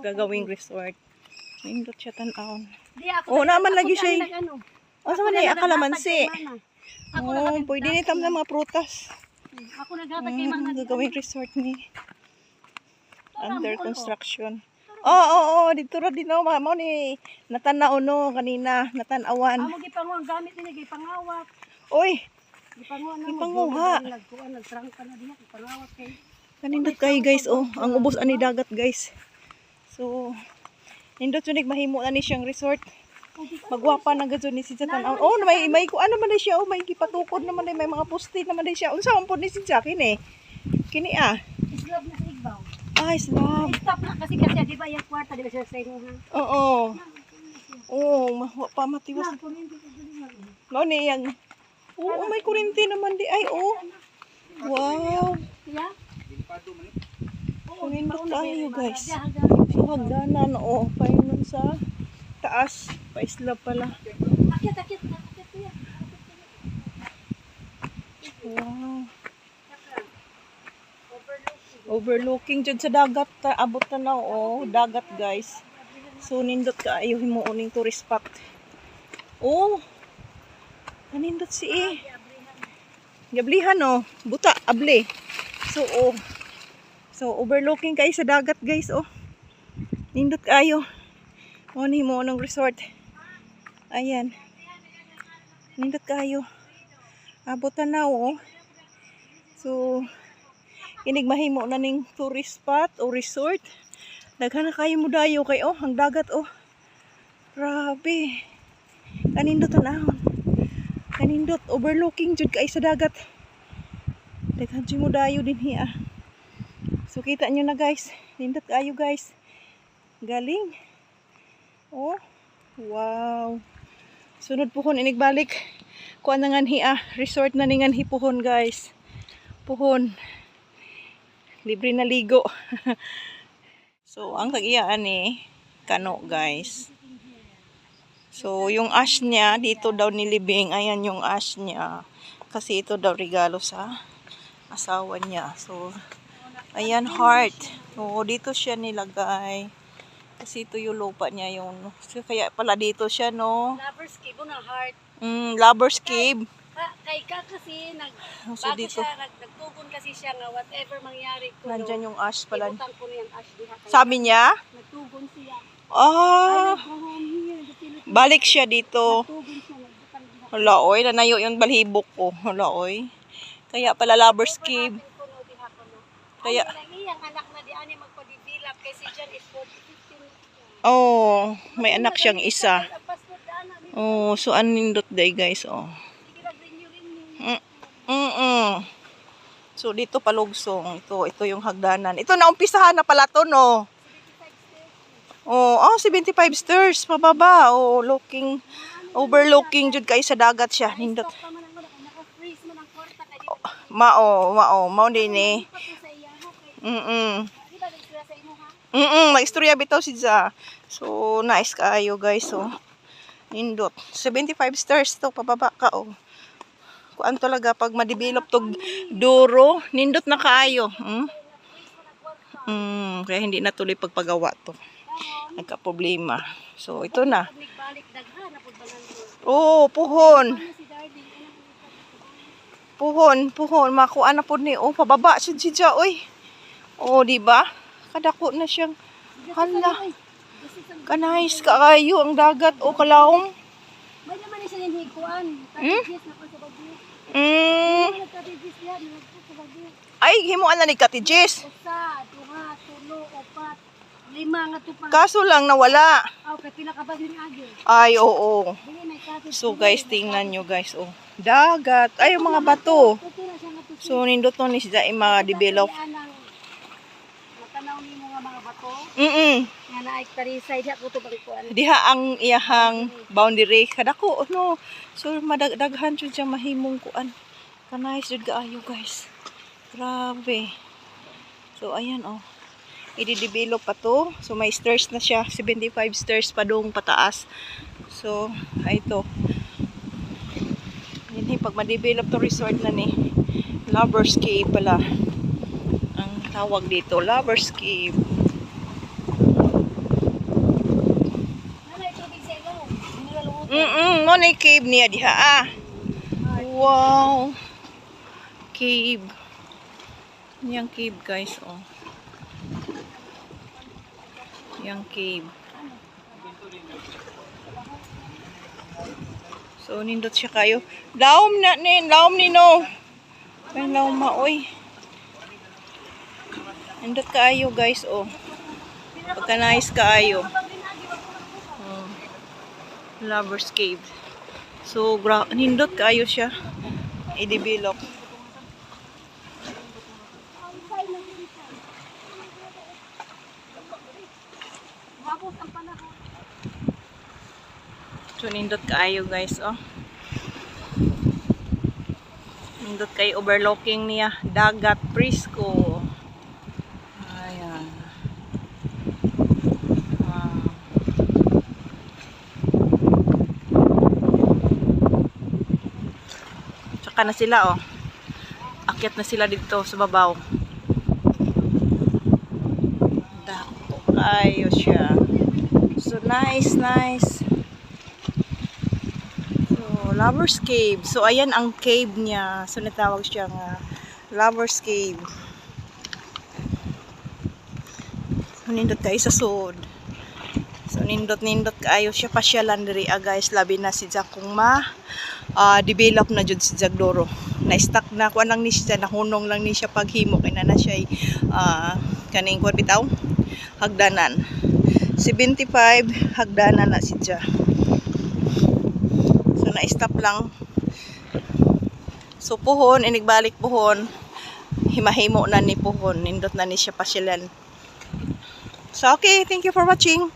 gagawing resort. Nindot siya tan-aon. Oo, naman lagi siya. O sa man na ay naghatag akalamansi. kay Oh, naghatag- pwede ni tam na mga prutas. Ako naghatag kay Mana. Mm, gagawing resort ni under construction. Oo, oo, oo, dito ra din oh, mamo ni natanaw no kanina, natanawan. Amo gipanguha ang gamit nila gipangawat. Oy, Gipanguha na mo. Gipanguha. Nagkuan nagtrangka na diha gipangawat kay. kanindot kay guys oh, ang ubos ani dagat guys. So, nindot sunig mahimo na ni siyang resort. Magwapa na gud ni si Jatan. Oh, may may kuan naman na siya, oh, may gipatukod naman na may mga poste naman na siya. Unsa man pod ni si Jackie ni? Kini ah. Islab na sa igbaw. Ay, slab. Stop na kasi kasi di ba yung kwarta di ba siya sa inyo ha? Oo. Oo, mahwa pa matiwas. Lang kunin dito dito lang. No ni yang Oo, may kurinti naman di ay oh. Wow. Yeah? Kunindot tayo guys. So hagdanan oh, painon sa taas. Paislab pala. Akit akit. Wow. Overlooking dyan sa dagat. ta- Abot na na oh, dagat guys. So nindot ka ayo mo uning tourist spot. Oh. Kanindot si eh. Gablihan oh. Buta, able. So oh. So overlooking kayo sa dagat guys oh. Nindot kayo. Oh ni mo ng resort. Ayan. Nindot kayo. Abot na na oh. So inig mahimo na ning tourist spot o resort. Daghan na kayo mo dayo kay oh, ang dagat oh. Grabe. Kanindot tanahon. Kanindot overlooking jud kay sa dagat. Daghan jud mo dayo din hiya. So kita nyo na guys. Nindot kayo guys. Galing. Oh. Wow. Sunod puhon inig balik. Kuan na nga hiya. Resort na ningan hipuhon guys. Puhon. Libre na ligo. so, ang tag-iyaan ni kano guys. So, yung ash niya, dito daw nilibing. Ayan yung ash niya. Kasi ito daw regalo sa asawa niya. So, ayan heart. So, dito siya nilagay. Kasi ito yung lupa niya yung... So, kaya pala dito siya, no? Lovers kibo na heart. Mm, lover's cave. Ka, kay ka kasi nag So, bago dito. siya nag, nagtugon kasi siya nga whatever mangyari ko. Nandyan yung ash pala. Ibutang ko na yung ash diha. Kaya Sabi niya, Nagtugon siya. ah, Ay, balik siya dito. Nagtugon siya. Hala, oy, nanayo yung balhibok ko. Hala, oy. Kaya pala lover's cave. Kaya, Ang iyang anak na di ani magpa-develop kay si John is 40 15. Oh, may anak siyang isa. Ni Oh, so anindot day guys, oh. Mm, mm, mm. So, dito palugsong. Ito, ito yung hagdanan. Ito, naumpisahan na pala to, no? Oh, oh, 75 stairs, pababa. Oh, looking, overlooking jud kay sa dagat siya. Nindot. Kay di Mao, mao, mao din eh. pa to ha? Mm-mm, mag-istorya bitaw si Za. So, nice kaayo guys, oh. Nindot. 75 stars to, pababa ka, oh. Kuan talaga, pag ma-develop tog duro, nindot na kaayo. Hmm? Mm, kaya hindi natuloy pagpagawa to. Nagka-problema. So, ito na. Na pud. Oh, puhon. Puhon, puhon. Makuha na po ni. Oh, pababa siya si Za, oy. Oh, di ba? Kadako na siyang. Hala. Kanais kaayo ang dagat o kalawong. May naman isa yung hikuan. Hmm? Mm. Ay, himuan na ni Katijes. Usa, duha, tulo, opat, lima nga to pa. Kaso lang nawala. Aw, kay pila ka ba yun agi? Ay, oo. So guys, tingnan nyo guys. Oh. Dagat. Ay, yung mga bato. So, nindot no ni siya ma-develop. Anang matanaw ni mo nga mga bato. Mm Nga na ektarisay diha ko to balikuan. Diha ang iyahang boundary. Kadako, no. So, madagdaghan jud siya mahimong kuan. Kanais jud kaayo guys. Grabe. So, ayan oh. I-develop pa to. So, may stairs na siya. 75 stairs pa dong pataas. So, ay ito. Yun eh, pag ma-develop to resort na ni. Lover's Cave pala. Ang tawag dito, Lover's Cave. Mm-mm, mo na cave niya diha ah. Wow. Cave. Yang cave guys, oh. Yang cave. So, nindot siya kayo. Laom na ni, laom ni no. Ay, laom maoy. Nindot kaayo guys, oh. Pagka nice kaayo. Lover's Cave. So, nindot kaayo siya. I-develop. So, nindot kaayo guys, oh. Nindot kay overlooking niya. Dagat, Prisco. Ayan. Wow. Tsaka na sila, oh. Akyat na sila dito sa babaw. Dako kayo siya. So, nice, nice. So, Lover's Cave. So, ayan ang cave niya. So, natawag siyang uh, Lover's Cave. So, nindot kayo sa sod. So, nindot-nindot kayo siya pa siya landry ah, guys. Labi na si Jack kung ma ah, develop na jud si Jack Doro. Na-stuck na kuan lang ni siya, nahunong lang ni siya paghimo kay na na siya uh, kaning kuan bitaw hagdanan. 75 hagdanan na si Jack. So, na-stop lang. So, puhon, inigbalik puhon. Himahimo na ni puhon. Nindot na ni siya pasyalan. So, okay. Thank you for watching.